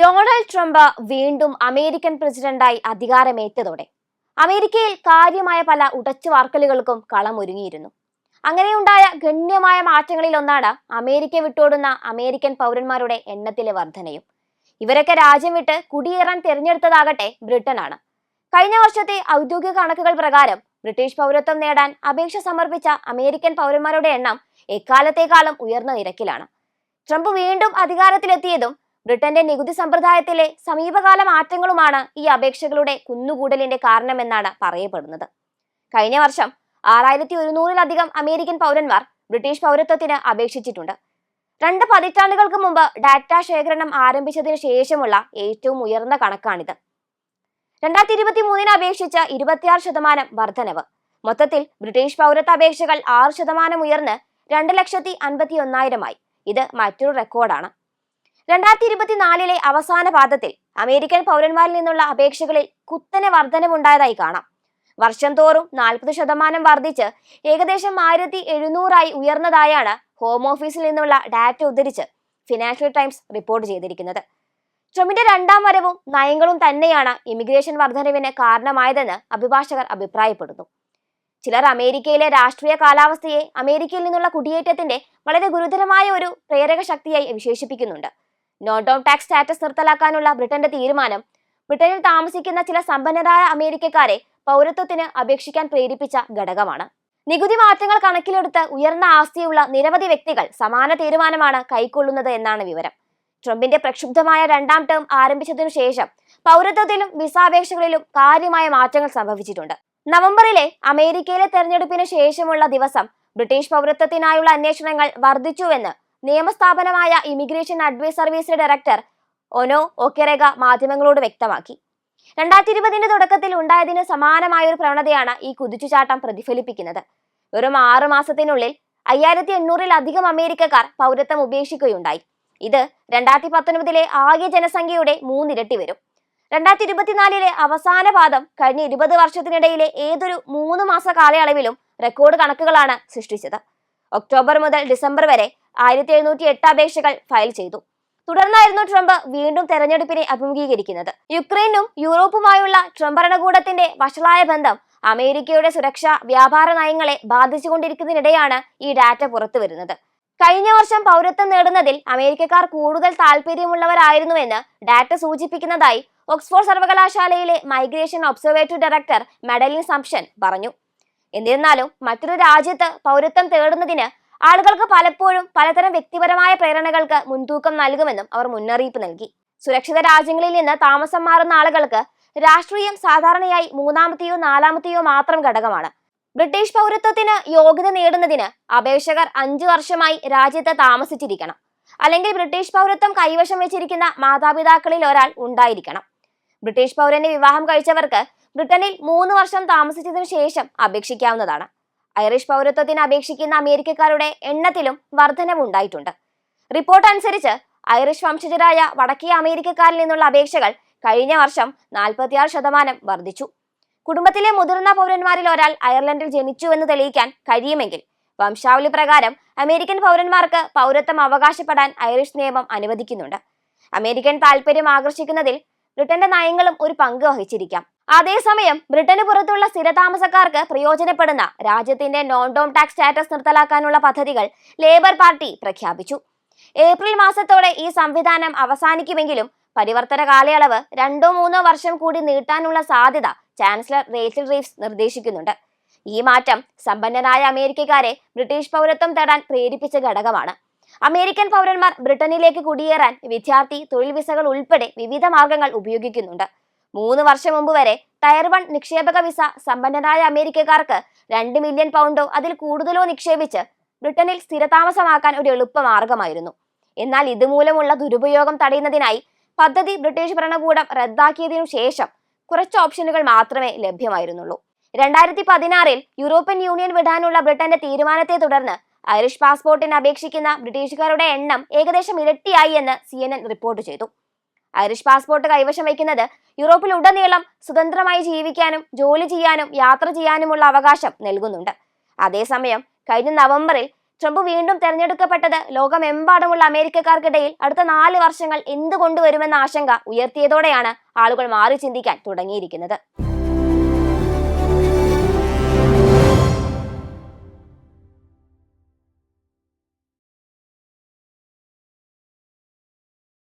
Donald Trump വീണ്ടും American പ്രസിഡന്റായി അധികാരമേറ്റതോടെ അമേരിക്കയിൽ കാര്യമായ പല ഉടച്ചുവാർക്കലുകൾക്കും കളമൊരുങ്ങിയിരുന്നു അങ്ങനെയുണ്ടായ ഗണ്യമായ മാറ്റങ്ങളിൽ ഒന്നാണ് അമേരിക്ക വിട്ടോടുന്ന അമേരിക്കൻ പൗരന്മാരുടെ എണ്ണത്തിലെ വർധനയും. ഇവരൊക്കെ രാജ്യം വിട്ട് കുടിയേറാൻ തിരഞ്ഞെടുത്തതാകട്ടെ ബ്രിട്ടനാണ്. കഴിഞ്ഞ വർഷത്തെ ഔദ്യോഗിക കണക്കുകൾ പ്രകാരം ബ്രിട്ടീഷ് പൗരത്വം നേടാൻ അപേക്ഷ സമർപ്പിച്ച അമേരിക്കൻ പൗരന്മാരുടെ എണ്ണം എക്കാലത്തേക്കാളും ഉയർന്ന നിരക്കിലാണ്. ട്രംപ് വീണ്ടും അധികാരത്തിലെത്തിയതും ബ്രിട്ടന്റെ നികുതി സമ്പ്രദായത്തിലെ സമീപകാല മാറ്റങ്ങളുമാണ് ഈ അപേക്ഷകളുടെ കുന്നുകൂടലിന്റെ കാരണമെന്നാണ് പറയപ്പെടുന്നത്. കഴിഞ്ഞ വർഷം ആറായിരത്തി ഒരുന്നൂറിലധികം അമേരിക്കൻ പൗരന്മാർ ബ്രിട്ടീഷ് പൗരത്വത്തിന് അപേക്ഷിച്ചിട്ടുണ്ട്. രണ്ട് പതിറ്റാണ്ടുകൾക്ക് മുമ്പ് ഡാറ്റ ശേഖരണം ആരംഭിച്ചതിന് ശേഷമുള്ള ഏറ്റവും ഉയർന്ന കണക്കാണിത്. രണ്ടായിരത്തി ഇരുപത്തി മൂന്നിന് അപേക്ഷിച്ച് ഇരുപത്തിയാറ് ശതമാനം വർധനവ്. മൊത്തത്തിൽ ബ്രിട്ടീഷ് പൗരത്വ അപേക്ഷകൾ ആറ് ശതമാനം ഉയർന്ന് രണ്ട് ലക്ഷത്തി അൻപത്തി ഒന്നായിരമായി ഇത് മറ്റൊരു റെക്കോർഡാണ്. രണ്ടായിരത്തി ഇരുപത്തിനാലിലെ അവസാന പാദത്തിൽ അമേരിക്കൻ പൗരന്മാരിൽ നിന്നുള്ള അപേക്ഷകളിൽ കുത്തനെ വർധനമുണ്ടായതായി കാണാം. വർഷം തോറും നാൽപ്പത് ശതമാനം വർദ്ധിച്ച് ഏകദേശം ആയിരത്തി എഴുന്നൂറായി ഉയർന്നതായാണ് ഹോം ഓഫീസിൽ നിന്നുള്ള ഡാറ്റ ഉദ്ധരിച്ച് ഫിനാൻഷ്യൽ ടൈംസ് റിപ്പോർട്ട് ചെയ്തിരിക്കുന്നത്. ട്രംപിന്റെ രണ്ടാം വരവും നയങ്ങളും തന്നെയാണ് ഇമിഗ്രേഷൻ വർധനവിന് കാരണമായതെന്ന് അഭിഭാഷകർ അഭിപ്രായപ്പെടുന്നു. ചിലർ അമേരിക്കയിലെ രാഷ്ട്രീയ കാലാവസ്ഥയെ അമേരിക്കയിൽ നിന്നുള്ള കുടിയേറ്റത്തിന്റെ വളരെ ഗുരുതരമായ ഒരു പ്രേരക ശക്തിയായി വിശേഷിപ്പിക്കുന്നുണ്ട്. നോൺ ടോം ടാക്സ് സ്റ്റാറ്റസ് നിർത്തലാക്കാനുള്ള ബ്രിട്ടന്റെ തീരുമാനം. ബ്രിട്ടനിൽ താമസിക്കുന്ന ചില സമ്പന്നരായ അമേരിക്കക്കാരെ പൗരത്വത്തിന് അപേക്ഷിക്കാൻ പ്രേരിപ്പിച്ച ഘടകമാണ്. നികുതി മാറ്റങ്ങൾ കണക്കിലെടുത്ത് ഉയർന്ന ആസ്തിയുള്ള നിരവധി വ്യക്തികൾ സമാന തീരുമാനമാണ് കൈക്കൊള്ളുന്നത് എന്നാണ് വിവരം. ട്രംപിന്റെ പ്രക്ഷുബ്ധമായ രണ്ടാം ടേം ആരംഭിച്ചതിനു ശേഷം പൗരത്വത്തിലും വിസാപേക്ഷകളിലും കാര്യമായ മാറ്റങ്ങൾ സംഭവിച്ചിട്ടുണ്ട്. നവംബറിലെ അമേരിക്കയിലെ തെരഞ്ഞെടുപ്പിന് ശേഷമുള്ള ദിവസം ബ്രിട്ടീഷ് പൗരത്വത്തിനായുള്ള അന്വേഷണങ്ങൾ വർദ്ധിച്ചുവെന്ന് നിയമസ്ഥാപനമായ immigration advice service director Ono Okereke മാധ്യമങ്ങളോട് വ്യക്തമാക്കി. രണ്ടായിരത്തി ഇരുപതിന്റെ തുടക്കത്തിൽ ഉണ്ടായതിന് സമാനമായ ഒരു പ്രവണതയാണ് ഈ കുതിച്ചുചാട്ടം പ്രതിഫലിപ്പിക്കുന്നത്. വെറും ആറു മാസത്തിനുള്ളിൽ അയ്യായിരത്തി എണ്ണൂറിലധികം അമേരിക്കക്കാർ പൗരത്വം ഉപേക്ഷിക്കുകയുണ്ടായി. ഇത് രണ്ടായിരത്തി പത്തൊൻപതിലെ ആകെ ജനസംഖ്യയുടെ മൂന്നിരട്ടി വരും. രണ്ടായിരത്തി ഇരുപത്തിനാലിലെ അവസാന പാദം കഴിഞ്ഞ ഇരുപത് വർഷത്തിനിടയിലെ ഏതൊരു മൂന്ന് മാസ കാലയളവിലും റെക്കോർഡ് കണക്കുകളാണ് സൃഷ്ടിച്ചത്. ഒക്ടോബർ മുതൽ ഡിസംബർ വരെ ആയിരത്തി എഴുന്നൂറ്റി എട്ട് അപേക്ഷകൾ ഫയൽ ചെയ്തു. തുടർന്നായിരുന്നു ട്രംപ് വീണ്ടും തെരഞ്ഞെടുപ്പിനെ അഭിമുഖീകരിക്കുന്നത്. യുക്രൈനും യൂറോപ്പുമായുള്ള ട്രംപ് ഭരണകൂടത്തിന്റെ വഷളായ ബന്ധം അമേരിക്കയുടെ സുരക്ഷാ വ്യാപാര നയങ്ങളെ ബാധിച്ചുകൊണ്ടിരിക്കുന്നതിനിടെയാണ് ഈ ഡാറ്റ പുറത്തു വരുന്നത് കഴിഞ്ഞ വർഷം പൗരത്വം നേടുന്നതിൽ അമേരിക്കക്കാർ കൂടുതൽ താല്പര്യമുള്ളവരായിരുന്നുവെന്ന് ഡാറ്റ സൂചിപ്പിക്കുന്നതായി ഓക്സ്ഫോർഡ് സർവകലാശാലയിലെ migration observatory director Madeleine Sumption പറഞ്ഞു. എന്നിരുന്നാലും മറ്റൊരു രാജ്യത്ത് പൗരത്വം തേടുന്നതിന് ആളുകൾക്ക് പലപ്പോഴും പലതരം വ്യക്തിപരമായ പ്രേരണകൾക്ക് മുൻതൂക്കം നൽകുമെന്നും അവർ മുന്നറിയിപ്പ് നൽകി. സുരക്ഷിത രാജ്യങ്ങളിൽ നിന്ന് താമസം മാറുന്ന ആളുകൾക്ക് രാഷ്ട്രീയം സാധാരണയായി മൂന്നാമത്തെയോ നാലാമത്തെയോ മാത്രം ഘടകമാണ്. ബ്രിട്ടീഷ് പൗരത്വത്തിന് യോഗ്യത നേടുന്നതിന് അപേക്ഷകർ അഞ്ചു വർഷമായി രാജ്യത്ത് താമസിച്ചിരിക്കണം. അല്ലെങ്കിൽ ബ്രിട്ടീഷ് പൗരത്വം കൈവശം വെച്ചിരിക്കുന്ന മാതാപിതാക്കളിൽ ഒരാൾ ഉണ്ടായിരിക്കണം. ബ്രിട്ടീഷ് പൗരനെ വിവാഹം കഴിച്ചവർക്ക് ബ്രിട്ടനിൽ മൂന്ന് വർഷം താമസിച്ചതിനു ശേഷം അപേക്ഷിക്കാവുന്നതാണ്. ഐറിഷ് പൗരത്വത്തിന് അപേക്ഷിക്കുന്ന അമേരിക്കക്കാരുടെ എണ്ണത്തിലും വർധനവുണ്ടായിട്ടുണ്ട് റിപ്പോർട്ട് അനുസരിച്ച് ഐറിഷ് വംശജരായ വടക്കേ അമേരിക്കക്കാരിൽ നിന്നുള്ള അപേക്ഷകൾ കഴിഞ്ഞ വർഷം നാൽപ്പത്തിയാറ് ശതമാനം വർദ്ധിച്ചു. കുടുംബത്തിലെ മുതിർന്ന പൗരന്മാരിൽ ഒരാൾ അയർലൻഡിൽ ജനിച്ചു എന്ന് തെളിയിക്കാൻ കഴിയുമെങ്കിൽ വംശാവലി പ്രകാരം അമേരിക്കൻ പൗരന്മാർക്ക് പൗരത്വം അവകാശപ്പെടാൻ ഐറിഷ് നിയമം അനുവദിക്കുന്നുണ്ട്. അമേരിക്കൻ താല്പര്യം ആകർഷിക്കുന്നതിൽ ബ്രിട്ടന്റെ നയങ്ങളും ഒരു പങ്ക് വഹിച്ചിരിക്കാം. അതേസമയം ബ്രിട്ടന് പുറത്തുള്ള സ്ഥിരതാമസക്കാർക്ക് പ്രയോജനപ്പെടുന്ന രാജ്യത്തിന്റെ നോൺ ഡോം ടാക്സ് സ്റ്റാറ്റസ് നിർത്തലാക്കാനുള്ള പദ്ധതികൾ ലേബർ പാർട്ടി പ്രഖ്യാപിച്ചു. ഏപ്രിൽ മാസത്തോടെ ഈ സംവിധാനം അവസാനിക്കുമെങ്കിലും പരിവർത്തന കാലയളവ് രണ്ടോ മൂന്നോ വർഷം കൂടി നീട്ടാനുള്ള സാധ്യത ചാൻസലർ റേച്ചൽ റീവ്സ് നിർദ്ദേശിക്കുന്നുണ്ട്. ഈ മാറ്റം സമ്പന്നരായ അമേരിക്കക്കാരെ ബ്രിട്ടീഷ് പൗരത്വം തേടാൻ പ്രേരിപ്പിച്ച ഘടകമാണ്. അമേരിക്കൻ പൗരന്മാർ ബ്രിട്ടനിലേക്ക് കുടിയേറാൻ വിദ്യാർത്ഥി തൊഴിൽ വിസകൾ ഉൾപ്പെടെ വിവിധ മാർഗങ്ങൾ ഉപയോഗിക്കുന്നുണ്ട്. മൂന്ന് വർഷം മുമ്പ് വരെ ടയർ വൺ നിക്ഷേപക വിസ സമ്പന്നരായ അമേരിക്കക്കാർക്ക് രണ്ട് മില്യൺ പൗണ്ടോ അതിൽ കൂടുതലോ നിക്ഷേപിച്ച് ബ്രിട്ടനിൽ സ്ഥിരതാമസമാക്കാൻ ഒരു എളുപ്പ മാർഗമായിരുന്നു. എന്നാൽ ഇതുമൂലമുള്ള ദുരുപയോഗം തടയുന്നതിനായി പദ്ധതി ബ്രിട്ടീഷ് ഭരണകൂടം റദ്ദാക്കിയതിനു ശേഷം കുറച്ച് ഓപ്ഷനുകൾ മാത്രമേ ലഭ്യമായിരുന്നുള്ളൂ. രണ്ടായിരത്തി പതിനാറിൽ യൂറോപ്യൻ യൂണിയൻ വിടാനുള്ള ബ്രിട്ടന്റെ തീരുമാനത്തെ തുടർന്ന് ഐറിഷ് പാസ്പോർട്ടിന് അപേക്ഷിക്കുന്ന ബ്രിട്ടീഷുകാരുടെ എണ്ണം ഏകദേശം ഇരട്ടിയായി എന്ന് സി റിപ്പോർട്ട് ചെയ്തു. ഐറിഷ് പാസ്പോർട്ട് കൈവശം വയ്ക്കുന്നത് യൂറോപ്പിൽ ഉടനീളം സ്വതന്ത്രമായി ജീവിക്കാനും ജോലി ചെയ്യാനും യാത്ര ചെയ്യാനുമുള്ള അവകാശം നൽകുന്നുണ്ട്. അതേസമയം കഴിഞ്ഞ നവംബറിൽ ട്രംപ് വീണ്ടും തെരഞ്ഞെടുക്കപ്പെട്ടത് ലോകമെമ്പാടുമുള്ള അമേരിക്കക്കാർക്കിടയിൽ അടുത്ത നാല് വർഷങ്ങൾ എന്ത് കൊണ്ടുവരുമെന്ന ആശങ്ക ഉയർത്തിയതോടെയാണ് ആളുകൾ മാറി ചിന്തിക്കാൻ തുടങ്ങിയിരിക്കുന്നത്.